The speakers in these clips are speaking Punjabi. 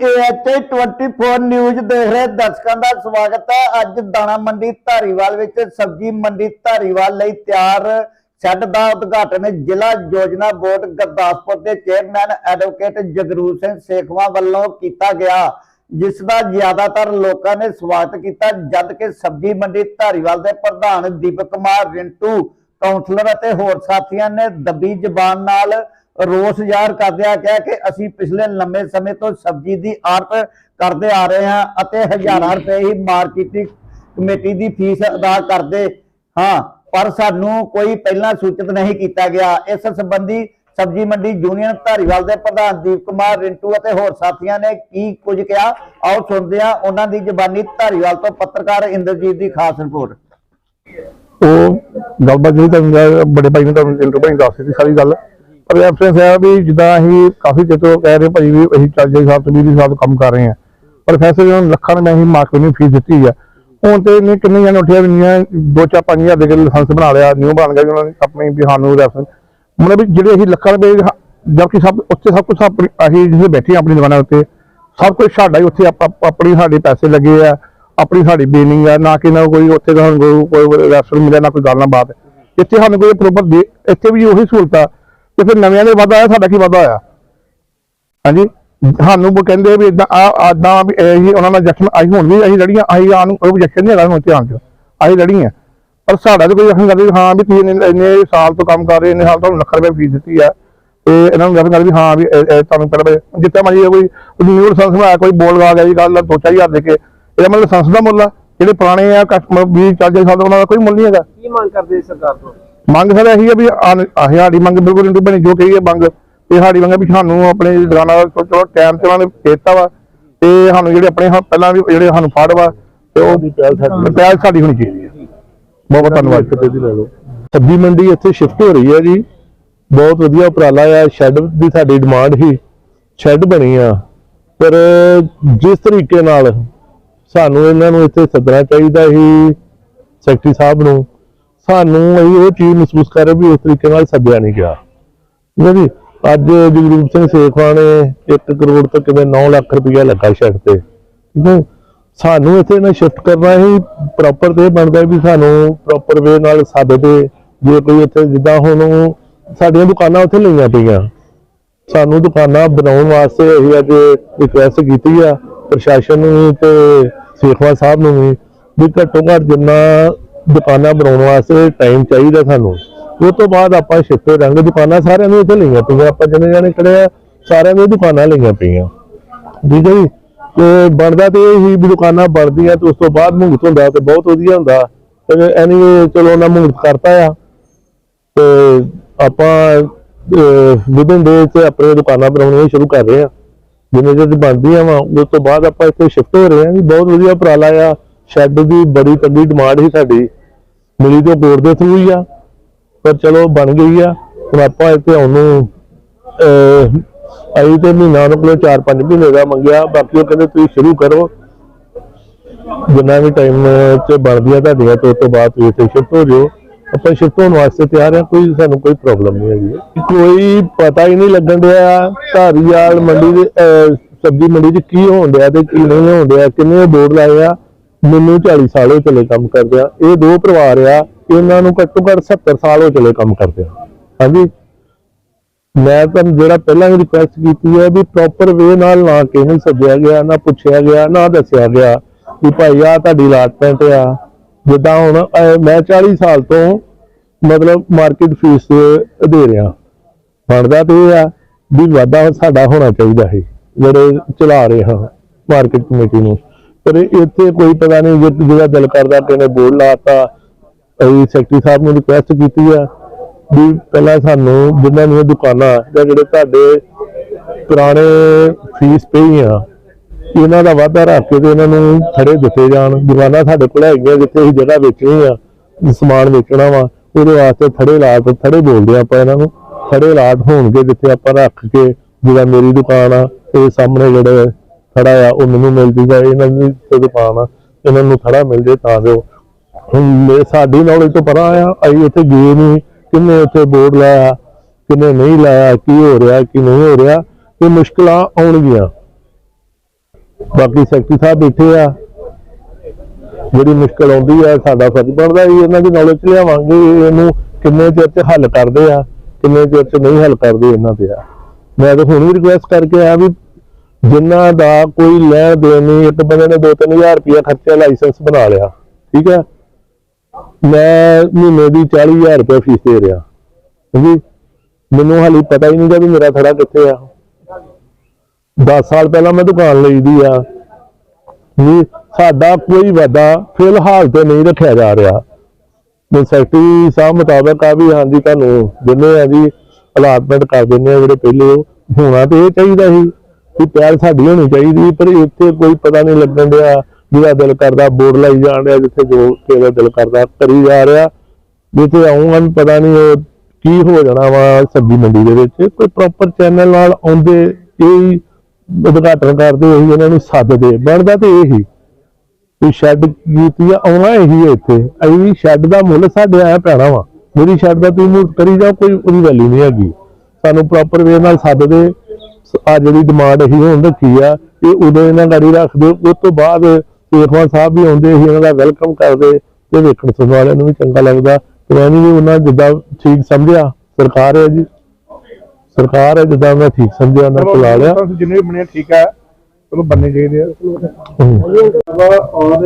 ਏਐਚਏ 24 ਨਿਊਜ਼ ਦੇਖ ਰਹੇ ਦਰਸ਼ਕਾਂ ਦਾ ਸਵਾਗਤ ਹੈ। ਅੱਜ ਦਾਣਾ ਮੰਡੀ ਧਾਰੀਵਾਲ ਵਿੱਚ ਸਬਜ਼ੀ ਮੰਡੀ ਧਾਰੀਵਾਲ ਲਈ ਤਿਆਰ ਸ਼ੈੱਡ ਦਾ ਉਦਘਾਟਨ ਜ਼ਿਲ੍ਹਾ ਯੋਜਨਾ ਬੋਰਡ ਗੁਰਦਾਸਪੁਰ ਦੇ ਚੇਅਰਮੈਨ ਐਡਵੋਕੇਟ ਜਗਰੂਪ ਸਿੰਘ ਸੇਖਵਾ ਵੱਲੋਂ ਕੀਤਾ ਗਿਆ। ਜਿਸ ਦਾ ਜ਼ਿਆਦਾਤਰ ਲੋਕਾਂ ਨੇ ਸਵਾਗਤ ਕੀਤਾ। ਜਦ ਕਿ ਸਬਜ਼ੀ ਮੰਡੀ ਧਾਰੀਵਾਲ ਦੇ ਪ੍ਰਧਾਨ ਦੀਪਕ ਕੁਮਾਰ ਰਿੰਟੂ ਕਾਉਂਸਲਰ ਅਤੇ ਹੋਰ ਸਾਥੀਆਂ ਨੇ ਦੱਬੀ ਜ਼ਬਾਨ ਨਾਲ ਰੋਸ ਜ਼ਾਹਰ ਕਰਦਿਆਂ ਕਿਹਾ ਕਿ ਅਸੀਂ ਪਿਛਲੇ ਲੰਮੇ ਸਮੇਂ ਤੋਂ ਸਬਜ਼ੀ ਦੀ ਆੜਤ ਕਰਦੇ ਆ ਰਹੇ ਹਾਂ ਅਤੇ ਹਜ਼ਾਰਾਂ ਰੁਪਏ ਹੀ ਮਾਰਕੀਟਿੰਗ ਕਮੇਟੀ ਦੀ ਫੀਸ ਅਦਾ ਕਰਦੇ ਹਾਂ, ਪਰ ਸਾਨੂੰ ਕੋਈ ਪਹਿਲਾਂ ਸੂਚਿਤ ਨਹੀਂ ਕੀਤਾ ਗਿਆ। ਇਸ ਸੰਬੰਧੀ ਸਬਜ਼ੀ ਮੰਡੀ ਯੂਨੀਅਨ ਧਾਰੀਵਾਲ ਦੇ ਪ੍ਰਧਾਨ ਦੀਪ ਕੁਮਾਰ ਰਿੰਟੂ ਅਤੇ ਹੋਰ ਸਾਥੀਆਂ ਨੇ ਕੀ ਕੁਝ ਕਿਹਾ, ਆਓ ਸੁਣਦੇ ਹਾਂ ਉਹਨਾਂ ਦੀ ਜ਼ਬਾਨੀ ਧਾਰੀਵਾਲ ਤੋਂ ਪੱਤਰਕਾਰ ਇੰਦਰਜੀਤ ਦੀ ਖਾਸ ਰਿਪੋਰਟ। ਉਹ ਗੱਲਬਾਤ ਜਿਹੜੀ ਤੁਹਾਨੂੰ ਬੜੇ ਭਾਈ ਨੇ ਤੁਹਾਨੂੰ ਇੰਟਰਵਿਊ ਭਾਈ ਦੱਸ ਦਿੱਤੀ, ਸਾਰੀ ਗੱਲ। ਰੈਫਰੈਂਸ ਹੈ ਵੀ ਜਿੱਦਾਂ ਅਸੀਂ ਕਾਫੀ ਚਿਰ ਤੋਂ ਕਹਿ ਰਹੇ ਭਾਈ ਵੀ ਅਸੀਂ 40 ਸਾਲ ਤੋਂ 20 ਸਾਹਿਬ ਕੰਮ ਕਰ ਰਹੇ ਹਾਂ। ਪਰ ਫੈਸਲੇ ਜਦੋਂ ਲੱਖਾਂ ਨੇ ਅਸੀਂ ਮਾਰਕੀਟ ਨੂੰ ਫੀਸ ਦਿੱਤੀ ਆ। ਹੁਣ ਤੇ ਇਹਨੇ ਕਿੰਨੇ ਜਣੇ ਉੱਠਿਆ ਵੀ ਨਹੀਂ ਦੋ ਚਾਰ ਪੰਜ ਹਜ਼ਾਰ ਦੇ ਕੇ ਲਾਇਸੈਂਸ ਬਣਾ ਲਿਆ ਨਿਊ ਬਣ ਗਿਆ ਜੀ ਉਹਨਾਂ ਨੇ ਆਪਣੀ ਵੀ ਸਾਨੂੰ ਰੈਫਰੈਂਸ ਮਤਲਬ ਵੀ ਜਿਹੜੇ ਅਸੀਂ ਲੱਖਾਂ ਰੁਪਏ ਜਦਕਿ ਸਭ ਉੱਥੇ ਸਭ ਕੁਝ ਆਪਣੀ, ਅਸੀਂ ਜਿੱਥੇ ਬੈਠੇ ਹਾਂ ਆਪਣੀ ਦੁਕਾਨਾਂ ਉੱਤੇ, ਸਭ ਕੁਝ ਸਾਡਾ ਹੀ ਉੱਥੇ ਆਪ- ਆਪਣੀ ਸਾਡੇ ਪੈਸੇ ਲੱਗੇ ਆ, ਆਪਣੀ ਸਾਡੀ ਬੇਨਿੰਗ ਆ, ਨਾ ਕਿ ਨਾ ਕੋਈ ਉੱਥੇ ਦਾ ਕੋਈ ਰੈਫਰੈਂਸ ਮਿਲਿਆ, ਨਾ ਕੋਈ ਗੱਲ ਨਾ ਬਾਤ। ਇੱਥੇ ਸਾਨੂੰ ਕੋਈ ਪ੍ਰੋਪਰ ਦੇ, ਇੱਥੇ ਵੀ ਉਹੀ ਸਹੂਲਤ ਆ ਤੇ ਫਿਰ ਨਵਿਆਂ ਦੇ ਵਾਧਾ ਆਇਆ, ਸਾਡਾ ਕੀ ਵਾਧਾ ਹੋਇਆ ਹਾਂਜੀ? ਸਾਨੂੰ ਉਹ ਕਹਿੰਦੇ ਵੀ ਇਦਾਂ ਆ ਆਦਾਂ ਵੀ ਇਹ ਉਹਨਾਂ ਨਾਲ ਜਸ਼ਨ ਆਈ ਹੁਣ ਵੀ ਅਸੀਂ ਲੜੀਆਂ ਆਈ ਆਣ ਕੋਈ objection ਨਹੀਂ ਹੈਗਾ ਹੁਣ ਧਿਆਨ ਚ। ਆਈ ਲੜੀਆਂ। ਪਰ ਸਾਡਾ ਤਾਂ ਕੋਈ ਜਸ਼ਨ ਕਰਦੇ ਹਾਂ ਵੀ ਤੁਸੀਂ ਇੰਨੇ ਸਾਲ ਤੋਂ ਕੰਮ ਕਰ ਰਹੇ, ਇੰਨੇ ਸਾਲ ਤੁਹਾਨੂੰ ਲੱਖ ਰੁਪਏ ਫੀਸ ਦਿੱਤੀ ਆ। ਤੇ ਇਹਨਾਂ ਨੂੰ ਜਸ਼ਨ ਕਰ ਵੀ ਹਾਂ ਵੀ ਤੁਹਾਨੂੰ ਪਹਿਲਾਂ ਜਿੱਥੇ ਮਰਜ਼ੀ ਕੋਈ ਨਿਊ ਲਾਇਸੈਂਸ ਬਣਾਇਆ, ਕੋਈ ਬੋਲ ਗਾ ਗਿਆ ਜੀ ਗੱਲ, ਦਾ 2-4000 ਦੇ ਕੇ। ਇਹਦਾ ਮਤਲਬ ਲਾਇਸੈਂਸ ਦਾ ਮੁੱਲ ਆ। ਜਿਹੜੇ ਪੁਰਾਣੇ ਆ, ਕਸਟਮਰ 20 40 ਸਾਲ ਤੋਂ ਉਹਨਾਂ ਦਾ ਕੋਈ ਮੁੱਲ ਨਹੀਂ ਹੈਗਾ। ਕੀ ਮੰਗ ਕਰਦੇ ਸਰਕਾਰ ਤੋਂ? ਮੰਗ ਸਰ ਇਹੀ ਹੈ ਵੀ ਆਹ ਸਾਡੀ ਮੰਗ ਬਿਲਕੁਲ ਇੰਟੂ ਬਣੀ ਜੋ ਕਹੀ ਹੈ ਮੰਗ। ਤੇ ਸਾਡੀ ਮੰਗ ਹੈ ਵੀ ਸਾਨੂੰ ਆਪਣੇ ਦੁਕਾਨਾਂ ਦਾ ਚਲੋ- ਟਾਈਮ ਤੇ ਉਹਨਾਂ ਨੇ ਦਿੱਤਾ ਵਾ ਤੇ ਸਾਨੂੰ ਜਿਹੜੇ ਆਪਣੇ ਪਹਿਲਾਂ ਵੀ ਜਿਹੜੇ ਸਾਨੂੰ ਫੜ ਵਾ ਤੇ ਉਹ ਪਹਿਲ ਸਾਡੀ ਹੋਣੀ ਚਾਹੀਦੀ ਹੈ ਬਹੁਤ ਬਹੁਤ ਧੰਨਵਾਦ। ਦੀ ਲੈ ਲਓ। ਸਬਜ਼ੀ ਮੰਡੀ ਇੱਥੇ ਸ਼ਿਫਟ ਹੋ ਰਹੀ ਹੈ ਜੀ। ਬਹੁਤ ਵਧੀਆ ਉਪਰਾਲਾ ਆ ਸ਼ੈੱਡ ਦੀ ਸਾਡੀ ਡਿਮਾਂਡ ਸੀ ਸ਼ੈੱਡ ਬਣੀ ਆ। ਪਰ ਜਿਸ ਤਰੀਕੇ ਨਾਲ ਸਾਨੂੰ ਇਹਨਾਂ ਨੂੰ ਇੱਥੇ ਸੱਦਣਾ ਚਾਹੀਦਾ ਸੀ ਸੈਕਟਰੀ ਸਾਹਿਬ ਨੂੰ ਸਾਨੂੰ ਅਸੀਂ ਉਹ ਚੀਜ਼ ਮਹਿਸੂਸ ਕਰ ਰਹੇ ਵੀ ਉਸ ਤਰੀਕੇ ਨਾਲ ਸੱਦਿਆ ਨਹੀਂ ਗਿਆ। ਠੀਕ ਹੈ ਜੀ? ਅੱਜ ਜਗਰੂਪ ਸਿੰਘ ਸੇਖਵਾ ਨੇ 1 ਕਰੋੜ ਤੋਂ ਕਿਵੇਂ 9 ਲੱਖ ਰੁਪਇਆ ਲੱਗਾ ਸ਼ੈੱਡ ਤੇ। ਠੀਕ ਹੈ ਸਾਨੂੰ ਇੱਥੇ ਨਾ ਸ਼ਿਫਟ ਕਰਨਾ ਹੀ ਪ੍ਰੋਪਰ ਤੇ ਬਣਦਾ ਵੀ ਸਾਨੂੰ ਪ੍ਰੋਪਰ ਵੇ ਨਾਲ ਸੱਦਦੇ। ਜੇ ਕੋਈ ਇੱਥੇ ਜਿੱਦਾਂ ਹੁਣ ਸਾਡੀਆਂ ਦੁਕਾਨਾਂ ਉੱਥੇ ਲਈਆਂ ਪਈਆਂ। ਸਾਨੂੰ ਦੁਕਾਨਾਂ ਬਣਾਉਣ ਵਾਸਤੇ ਅਸੀਂ ਅੱਜ ਰਿਕੁਐਸਟ ਕੀਤੀ ਆ ਪ੍ਰਸ਼ਾਸਨ ਨੂੰ ਤੇ ਸੇਖਵਾ ਸਾਹਿਬ ਨੂੰ ਵੀ ਘੱਟੋ ਘੱਟ ਜਿੰਨਾ ਦੁਕਾਨਾਂ ਬਣਾਉਣ ਵਾਸਤੇ ਟਾਈਮ ਚਾਹੀਦਾ ਸਾਨੂੰ। ਉਸ ਤੋਂ ਬਾਅਦ ਆਪਾਂ ਸ਼ਿਫਟ ਹੋ ਰੰਗ ਦੁਕਾਨਾਂ ਸਾਰਿਆਂ ਨੂੰ ਇੱਥੇ ਲਈਆਂ ਪਈਆਂ। ਆਪਾਂ ਜਿੰਨੇ ਜਾਣੇ ਖੜੇ ਆ, ਸਾਰਿਆਂ ਨੂੰ ਦੁਕਾਨਾਂ ਲਈਆਂ ਪਈਆਂ। ਠੀਕ ਹੈ ਜੀ? ਤੇ ਬਣਦਾ ਤੇ ਇਹ ਹੀ ਵੀ ਦੁਕਾਨਾਂ ਬਣਦੀਆਂ ਤੇ ਉਸ ਤੋਂ ਬਾਅਦ ਮੁਹੂਰਤ ਹੁੰਦਾ ਤੇ ਬਹੁਤ ਵਧੀਆ ਹੁੰਦਾ। ਤੇ ਐਨੀਵੇ ਚਲੋ ਉਹਨਾਂ ਮੁਹੂਰਤ ਕਰਤਾ ਆ। ਤੇ ਆਪਾਂ ਵਿਦਨ ਦੇ ਤੇ ਆਪਣੇ ਦੁਕਾਨਾਂ ਬਣਾਉਣੀਆਂ ਸ਼ੁਰੂ ਕਰ ਰਹੇ ਆ। ਜਿਵੇਂ ਜਿਵੇਂ ਬਣਦੀਆਂ ਵਾ, ਉਸ ਤੋਂ ਬਾਅਦ ਆਪਾਂ ਇੱਥੇ ਸ਼ਿਫਟ ਹੋ ਰਹੇ ਆ। ਵੀ ਬਹੁਤ ਵਧੀਆ ਉਪਰਾਲਾ ਆ। ਸ਼ੈੱਡ ਦੀ ਬੜੀ ਤੰਗੀ ਡਿਮਾਂਡ ਸੀ ਸਾਡੀ। ਮਿਲੀ ਤੋਂ ਬੋਰਡ ਦੇ ਥਰੂ ਹੀ ਆ। ਪਰ ਚਲੋ ਬਣ ਗਈ ਆ। ਹੁਣ ਆਪਾਂ ਇੱਥੇ ਆਉਣ ਨੂੰ ਅਹ, ਤੇ ਮਹੀਨਾ ਉਹਨਾਂ ਕੋਲੋਂ 4-5 ਮਹੀਨੇ ਦਾ ਮੰਗਿਆ। ਬਾਕੀ ਉਹ ਕਹਿੰਦੇ ਤੁਸੀਂ ਸ਼ੁਰੂ ਕਰੋ। ਜਿੰਨਾ ਵੀ ਟਾਈਮ ਚ ਬਣਦੀਆਂ ਤੁਹਾਡੀਆਂ ਤੇ ਉਸ ਤੋਂ ਬਾਅਦ ਤੁਸੀਂ ਇੱਥੇ ਸ਼ਿਫਟ ਹੋ ਜਾਓ। ਆਪਾਂ ਸ਼ਿਫਟ ਹੋਣ ਵਾਸਤੇ ਤਿਆਰ ਹਾਂ ਕੋਈ ਸਾਨੂੰ ਕੋਈ ਪ੍ਰੋਬਲਮ ਨਹੀਂ ਹੈਗੀ। ਕੋਈ ਪਤਾ ਹੀ ਨਹੀਂ ਲੱਗਣ ਡਿਆ ਧਾਰੀਵਾਲ ਮੰਡੀ ਦੇ ਸਬਜ਼ੀ ਮੰਡੀ 'ਚ ਕੀ ਹੋਣ ਡਿਆ ਤੇ ਕੀ ਨਹੀਂ ਹੋਣ ਡਿਆ ਕਿੰਨੇ ਬੋਰਡ ਲਾਏ ਆ। ਮੈਨੂੰ 40 ਸਾਲ ਹੋ ਚਲੇ ਕੰਮ ਕਰਦਿਆਂ, ਇਹ ਦੋ ਪਰਿਵਾਰ ਆ, ਇਹਨਾਂ ਨੂੰ ਘੱਟੋ ਘੱਟ 70 ਸਾਲ ਹੋ ਚਲੇ ਕੰਮ ਕਰਦਿਆਂ। ਹਾਂਜੀ? ਮੈਂ ਤਾਂ ਜਿਹੜਾ ਪਹਿਲਾਂ ਵੀ ਰਿਕੁਐਸਟ ਕੀਤੀ ਹੈ ਵੀ ਪ੍ਰੋਪਰ ਵੇ ਨਾਲ ਨਾ ਕਿਸੇ ਨੂੰ ਸੱਦਿਆ ਗਿਆ, ਨਾ ਪੁੱਛਿਆ ਗਿਆ, ਨਾ ਦੱਸਿਆ ਗਿਆ ਵੀ ਭਾਈ ਆ ਤੁਹਾਡੀ ਅਲਾਟਮੈਂਟ ਆ। ਜਿੱਦਾਂ ਹੁਣ ਮੈਂ 40 ਸਾਲ ਤੋਂ ਮਤਲਬ ਮਾਰਕੀਟ ਫੀਸ ਦੇ ਰਿਹਾ। ਬਣਦਾ ਤੇ ਇਹ ਆ ਵੀ ਵਾਧਾ ਸਾਡਾ ਹੋਣਾ ਚਾਹੀਦਾ ਹੈ, ਜਿਹੜੇ ਚਲਾ ਰਹੇ ਹਾਂ ਮਾਰਕੀਟ ਕਮੇਟੀ ਨੂੰ। ਪਰ ਇੱਥੇ ਕੋਈ ਪਤਾ ਨਹੀਂ ਜਿ- ਜਿਹੜਾ ਦਿਲ ਕਰਦਾ ਕਿ ਨੇ ਲਾਤਾ। ਅਸੀਂ ਸੈਕਟਰੀ ਸਾਹਿਬ ਨੂੰ ਰਿਕੁਐਸਟ ਕੀਤੀ ਆ ਵੀ ਪਹਿਲਾਂ ਸਾਨੂੰ ਜਿਨ੍ਹਾਂ ਦੀਆਂ ਦੁਕਾਨਾਂ ਜਾਂ ਜਿਹੜੇ ਤੁਹਾਡੇ ਪੁਰਾਣੇ ਫੀਸ ਪਈ ਆ ਇਹਨਾਂ ਦਾ ਵਾਧਾ ਰੱਖ ਕੇ ਤੇ ਇਹਨਾਂ ਨੂੰ ਖੜੇ ਦਿੱਤੇ ਜਾਣ। ਦੁਕਾਨਾਂ ਸਾਡੇ ਕੋਲ ਹੈਗੀਆਂ ਜਿੱਥੇ ਅਸੀਂ ਜਗ੍ਹਾ ਵੇਚਣੀ ਆ, ਸਮਾਨ ਵੇਚਣਾ ਵਾ, ਉਹਦੇ ਵਾਸਤੇ ਥੜੇ ਲਾਟ ਥੜੇ ਬੋਲਦੇ ਆ ਆਪਾਂ ਇਹਨਾਂ ਨੂੰ। ਥੜੇ ਲਾਟ ਹੋਣਗੇ ਜਿੱਥੇ ਆਪਾਂ ਰੱਖ ਕੇ ਜਿਹੜਾ ਮੇਰੀ ਦੁਕਾਨ ਆ ਤੇ ਸਾਹਮਣੇ ਜਿਹੜੇ ਥੜਾ ਆ, ਉਹ ਮੈਨੂੰ ਮਿਲ ਜੂਗਾ ਇਹਨਾਂ ਦੀ ਦੁਕਾਨ ਆ, ਇਹਨਾਂ ਨੂੰ ਥੜਾ ਮਿਲ ਜੇ ਤਾਂ ਜੋ। ਸਾਡੀ ਨੌਲੇਜ ਤੋਂ ਪਰਾਂ ਆ, ਅਸੀਂ ਉੱਥੇ ਗਏ ਨਹੀਂ, ਕਿੰਨੇ ਉੱਥੇ ਬੋਰਡ ਲਾਇਆ, ਕਿੰਨੇ ਨਹੀਂ ਲਾਇਆ, ਕੀ ਹੋ ਰਿਹਾ, ਕੀ ਨਹੀਂ ਹੋ ਰਿਹਾ ਇਹ ਮੁਸ਼ਕਲਾਂ ਆਉਣਗੀਆਂ। ਬਾਕੀ ਸੈਕਟਰੀ ਸਾਹਿਬ ਬੈਠੇ ਆ। ਜਿਹੜੀ ਮੁਸ਼ਕਲ ਆਉਂਦੀ ਆ, ਸਾਡਾ ਫਰਜ਼ ਬਣਦਾ ਵੀ ਇਹਨਾਂ ਦੀ ਨੌਲੇਜ ਲਿਆਵਾਂਗੇ, ਇਹਨੂੰ ਕਿੰਨੇ ਚਿਰ ਚ ਹੱਲ ਕਰਦੇ ਆ, ਕਿੰਨੇ ਚਿਰ ਚ ਨਹੀਂ ਹੱਲ ਕਰਦੇ ਇਹਨਾਂ ਤੇ ਆ। ਮੈਂ ਤਾਂ ਹੁਣ ਵੀ ਰਿਕੁਐਸਟ ਕਰਕੇ ਆਇਆ ਵੀ ਜਿਨ੍ਹਾਂ ਦਾ ਕੋਈ ਲੈਣ ਦੇਣ ਨਹੀਂ, ਇੱਕ ਬੰਦੇ ਨੇ 2-3000 ਰੁਪਇਆ ਖਰਚਿਆ ਲਾਇਸੈਂਸ ਬਣਾ ਲਿਆ, ਠੀਕ ਹੈ? ਮੈਂ ਮਹੀਨੇ ਦੀ 40000 ਰੁਪਏ ਫੀਸ ਦੇ ਰਿਹਾ ਜੀ ਮੈਨੂੰ ਹਾਲੇ ਪਤਾ ਹੀ ਨਹੀਂ ਵੀ ਮੇਰਾ ਥੜਾ ਕਿੱਥੇ ਆ। 10 ਸਾਲ ਪਹਿਲਾਂ ਮੈਂ ਦੁਕਾਨ ਲਈ ਦੀ ਆ। ਵੀ ਸਾਡਾ ਕੋਈ ਵਾਦਾ ਫਿਲਹਾਲ ਤੇ ਨਹੀਂ ਰੱਖਿਆ ਜਾ ਰਿਹਾ। ਸੈਕਟਰੀ ਸਾਹਿਬ ਮੁਤਾਬਕ ਆ ਵੀ ਹਾਂਜੀ, ਤੁਹਾਨੂੰ ਜਿੰਨੇ ਆ ਜੀ ਅਲਾਟਮੈਂਟ ਕਰ ਦਿੰਦੇ ਆ ਜਿਹੜੇ ਪਹਿਲੇ, ਹੋਣਾ ਤੇ ਇਹ ਚਾਹੀਦਾ ਸੀ। ਕਿ ਪਹਿਲ ਸਾਡੀ ਹੋਣੀ ਚਾਹੀਦੀ ਪਰ ਇੱਥੇ ਕੋਈ ਪਤਾ ਨਹੀਂ ਲੱਗਣ ਡਿਆ ਜਿਹਦਾ ਦਿਲ ਕਰਦਾ ਬੋਰਡ ਲਾਈ ਜਾਣ ਡਿਆ, ਜਿੱਥੇ ਜੋ ਕਿਹਦਾ ਦਿਲ ਕਰਦਾ ਕਰੀ ਜਾ ਰਿਹਾ। ਜਿੱਥੇ ਆਉਂਗਾ ਵੀ ਪਤਾ ਨਹੀਂ ਉਹ ਕੀ ਹੋ ਜਾਣਾ ਵਾ ਸਬਜ਼ੀ ਮੰਡੀ ਦੇ ਵਿੱਚ। ਕੋਈ ਪ੍ਰੋਪਰ ਚੈਨਲ ਨਾਲ ਆਉਂਦੇ, ਇਹ ਉਦਘਾਟਨ ਕਰਦੇ, ਉਹੀ ਇਹਨਾਂ ਨੂੰ ਸੱਦਦੇ। ਬਣਦਾ ਤੇ ਇਹ ਹੀ। ਵੀ ਸ਼ੈੱਡ ਕੀਤੀ ਆਉਣਾ ਇਹੀ ਹੈ ਇੱਥੇ। ਅਸੀਂ ਵੀ ਸ਼ੈੱਡ ਦਾ ਮੁੱਲ ਸਾਡੇ ਆਇਆ ਪੈਣਾ ਵਾ। ਮੇਰੀ ਸ਼ੈੱਡ ਦਾ ਤੁਸੀਂ ਮੂਰਤ ਕਰੀ ਜਾਓ, ਕੋਈ ਉਹਦੀ ਵੈਲਿਊ ਨਹੀਂ ਹੈਗੀ। ਸਾਨੂੰ ਪ੍ਰੋਪਰ ਵੇ ਨਾਲ ਸੱਦਦੇ ਆ ਜਿਹੜੀ ਡਿਮਾਂਡ ਅਸੀਂ ਹੁਣ ਰੱਖੀ ਆ ਇਹ ਉਦੋਂ ਇਹਨਾਂ ਗਾੜੀ ਰੱਖਦੇ ਉਸ ਤੋਂ ਬਾਅਦ ਸੇਖਵਾਨ ਸਾਹਿਬ ਵੀ ਆਉਂਦੇ ਸੀ ਇਹਨਾਂ ਦਾ ਵੈਲਕਮ ਕਰਦੇ ਤੇ ਵੇਖਣ ਸੁਣਨ ਵਾਲਿਆਂ ਨੂੰ ਵੀ ਚੰਗਾ ਲੱਗਦਾ। ਤੇ ਮੈਂ ਵੀ ਉਹਨਾਂ ਜਿੱਦਾਂ ਠੀਕ ਸਮਝਿਆ ਸਰਕਾਰ ਹੈ ਜੀ। ਸਰਕਾਰ ਹੈ ਜਿੱਦਾਂ ਮੈਂ ਠੀਕ ਸਮਝਿਆ ਮੈਂ ਚਲਾ ਲਿਆ ਜਿੰਨੇ ਵੀ ਬਣੇ ਠੀਕ ਹੈ ਚਲੋ ਬੰਨੇ ਚਾਹੀਦੇ ਆ। ਔਰ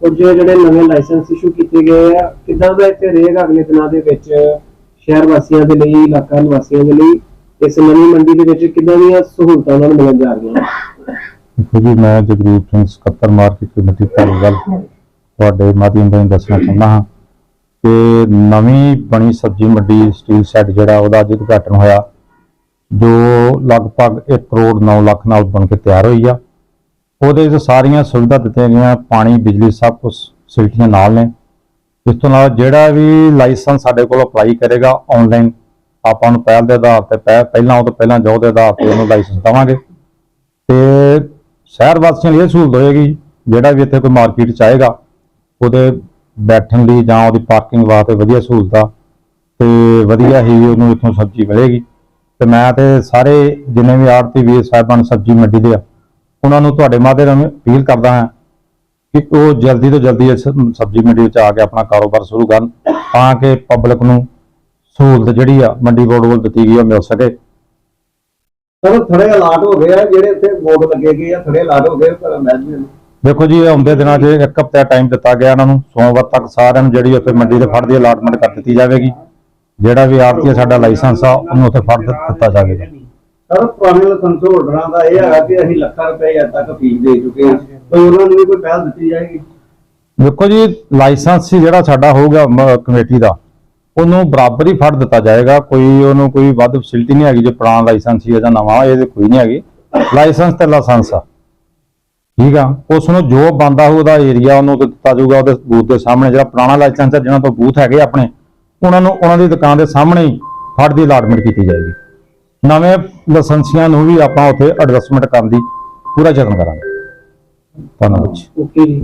ਕੁਝ ਜਿਹੜੇ ਨਵੇਂ ਲਾਇਸੈਂਸ ਇਸ਼ੂ ਕੀਤੇ ਗਏ ਆ ਕਿੱਦਾਂ ਦਾ ਇੱਥੇ ਰਹੇਗਾ ਅਗਲੇ ਦਿਨਾਂ ਦੇ ਵਿੱਚ ਸ਼ਹਿਰ ਵਾਸੀਆਂ ਦੇ ਲਈ ਇਲਾਕਾ ਨਿਵਾਸੀਆਂ ਦੇ ਲਈ? ਇਸ ਨਵੀਂ ਮੰਡੀ ਦੇ ਵਿੱਚ ਕਿੱਦਾਂ ਦੀਆਂ ਸਹੂਲਤਾਂ ਉਹਨਾਂ ਨੂੰ ਮਿਲਣ ਜਾ ਰਹੀਆਂ ਦੇਖੋ ਜੀ, ਮੈਂ ਜਗਰੂਪ ਸਿੰਘ ਸਕੱਤਰ ਮਾਰਕੀਟ ਕਮੇਟੀ ਧਾਰੀਵਾਲ ਤੁਹਾਡੇ ਮਾਧਿਅਮ ਰਾਹੀਂ ਦੱਸਣਾ ਚਾਹੁੰਦਾ ਹਾਂ ਕਿ ਨਵੀਂ ਬਣੀ ਸਬਜ਼ੀ ਮੰਡੀ ਸਟੀਲ ਸ਼ੈੱਡ ਜਿਹੜਾ, ਉਹਦਾ ਅੱਜ ਉਦਘਾਟਨ ਹੋਇਆ, ਜੋ ਲਗਭਗ 1 ਕਰੋੜ 9 ਲੱਖ ਨਾਲ ਬਣ ਕੇ ਤਿਆਰ ਹੋਈ ਆ। ਉਹਦੇ ਵਿੱਚ ਸਾਰੀਆਂ ਸੁਵਿਧਾ ਦਿੱਤੀਆਂ ਗਈਆਂ, ਪਾਣੀ, ਬਿਜਲੀ ਸਭ ਕੁਝ ਫੈਸਿਲਿਟੀਆਂ ਨਾਲ ਨੇ। ਇਸ ਤੋਂ ਇਲਾਵਾ ਜਿਹੜਾ ਵੀ ਲਾਇਸੈਂਸ ਸਾਡੇ ਕੋਲ ਅਪਲਾਈ ਕਰੇਗਾ ਆਨਲਾਈਨ ਆਪਾਂ ਨੂੰ ਪਹਿਲ ਦੇ ਆਧਾਰ ਤੇ ਪਹਿ- ਪਹਿਲਾਂ ਉਹ ਤੋਂ ਪਹਿਲਾਂ ਜੋ ਦੇ ਆਧਾਰ ਤੇ ਉਹਨੂੰ ਲਾਇਸੈਂਸ ਦੇਵਾਂਗੇ। ਤੇ ਸ਼ਹਿਰ ਵਾਸੀਆਂ ਲਈ ਇਹ ਸਹੂਲਤ ਹੋਏਗੀ, ਜਿਹੜਾ ਵੀ ਇੱਥੇ ਕੋਈ ਮਾਰਕੀਟ ਚ ਆਏਗਾ, ਉਹਦੇ ਬੈਠਣ ਲਈ ਜਾਂ ਉਹਦੀ ਪਾਰਕਿੰਗ ਵਾਸਤੇ ਵਧੀਆ ਸਹੂਲਤਾਂ ਤੇ ਵਧੀਆ ਹੀ ਉਹਨੂੰ ਇੱਥੋਂ ਸਬਜ਼ੀ ਮਿਲੇਗੀ। ਤੇ ਮੈਂ ਤੇ ਸਾਰੇ ਜਿੰਨੇ ਵੀ ਆੜਤੀ ਵੀਰ ਸਾਹਿਬਾਨ ਸਬਜ਼ੀ ਮੰਡੀ ਦੇ ਆ, ਉਹਨਾਂ ਨੂੰ ਤੁਹਾਡੇ ਮਾਧਿਅਮ ਰਾਹੀਂ ਅਪੀਲ ਕਰਦਾ ਹਾਂ ਕਿ ਉਹ ਜਲਦੀ ਤੋਂ ਜਲਦੀ ਇਸ ਸਬਜ਼ੀ ਮੰਡੀ ਵਿੱਚ ਆ ਕੇ ਆਪਣਾ ਕਾਰੋਬਾਰ ਸ਼ੁਰੂ ਕਰਨ, ਤਾਂ ਕਿ ਪਬਲਿਕ ਨੂੰ ਸਹੂਲਤ ਜਿਹੜੀ ਆ ਮੰਡੀ ਬੋਰਡ ਵੱਲੋਂ ਦਿੱਤੀ ਗਈ ਉਹ ਮਿਲ ਸਕੇ। ਸਰ ਥੜੇ ਅਲਾਟ ਹੋ ਗਏ ਆ ਜਿਹੜੇ ਇੱਥੇ ਬੋਰਡ ਲੱਗੇ ਗਏ ਆ ਥੜੇ ਅਲਾਟ ਹੋ ਗਏ ਪਰ ਮੈਨੇਜਮੈਂਟ ਦੇਖੋ ਜੀ ਆਉਂਦੇ ਦਿਨਾਂ 'ਚ ਇੱਕ ਹਫ਼ਤੇ ਟਾਈਮ ਦਿੱਤਾ ਗਿਆ ਇਹਨਾਂ ਨੂੰ। ਸੋਮਵਾਰ ਤੱਕ ਸਾਰਿਆਂ ਨੂੰ ਜਿਹੜੀ ਉੱਥੇ ਮੰਡੀ ਦੇ ਫੜ ਦੀ ਅਲਾਟਮੈਂਟ ਕਰ ਦਿੱਤੀ ਜਾਵੇਗੀ। ਜਿਹੜਾ ਵੀ ਆਰਤੀ ਸਾਡਾ ਲਾਇਸੈਂਸ ਆ ਉਹਨੂੰ ਉੱਥੇ ਫੜ ਦਿੱਤਾ ਜਾਵੇਗਾ। ਸਰ ਪੁਰਾਣੇ ਲਾਇਸੈਂਸ ਹੋਲਡਰਾਂ ਦਾ ਇਹ ਹੈਗਾ ਕਿ ਅਸੀਂ ਲੱਖਾਂ ਰੁਪਏ ਅੱਜ ਤੱਕ ਫੀਸ ਦੇ ਚੁੱਕੇ ਹਾਂ ਕੋਈ ਉਹਨਾਂ ਨੂੰ ਵੀ ਕੋਈ ਪਹਿਲ ਦਿੱਤੀ ਜਾਏਗੀ? ਦੇਖੋ ਜੀ ਲਾਇਸੈਂਸ ਜਿਹੜਾ ਸਾਡਾ ਹੋਊਗਾ ਕਮੇਟੀ ਦਾ। ਉਹਨੂੰ ਬਰਾਬਰ ਹੀ ਫੜ ਦਿੱਤਾ ਜਾਏਗਾ। ਕੋਈ ਉਹਨੂੰ ਕੋਈ ਵੱਧ ਫੈਸਿਲਿਟੀ ਨਹੀਂ ਹੈਗੀ, ਜੇ ਪੁਰਾਣਾ ਲਾਇਸੈਂਸ ਹੀ ਹੈ ਜਾਂ ਨਵਾਂ, ਇਹ ਕੋਈ ਨਹੀਂ ਹੈਗੀ। ਲਾਇਸੈਂਸ ਤੇ ਲਾਇਸੈਂਸ ਆ। ਠੀਕ ਆ? ਉਸ ਨੂੰ ਜੋ ਬੰਦਾ ਹੋਊ ਉਹਦਾ ਏਰੀਆ ਉਹਨੂੰ ਦਿੱਤਾ ਜਾਊਗਾ, ਉਹਦੇ ਬੂਥ ਦੇ ਸਾਹਮਣੇ। ਜਿਹੜਾ ਪੁਰਾਣਾ ਲਾਇਸੈਂਸ ਹੈ ਜਿਹਨਾਂ ਤੋਂ ਬੂਥ ਹੈਗੇ ਆਪਣੇ, ਉਹਨਾਂ ਨੂੰ ਉਹਨਾਂ ਦੀ ਦੁਕਾਨ ਦੇ ਸਾਹਮਣੇ ਹੀ ਫੜ ਦੀ ਅਲਾਟਮੈਂਟ ਕੀਤੀ ਜਾਏਗੀ। ਨਵੇਂ ਲਾਇਸੈਂਸੀਆਂ ਨੂੰ ਵੀ ਆਪਾਂ ਉੱਥੇ ਐਡਜਸਟਮੈਂਟ ਕਰਨ ਦੀ ਪੂਰਾ ਯਤਨ ਕਰਾਂਗੇ। ਧੰਨਵਾਦ ਓਕੇ ਜੀ।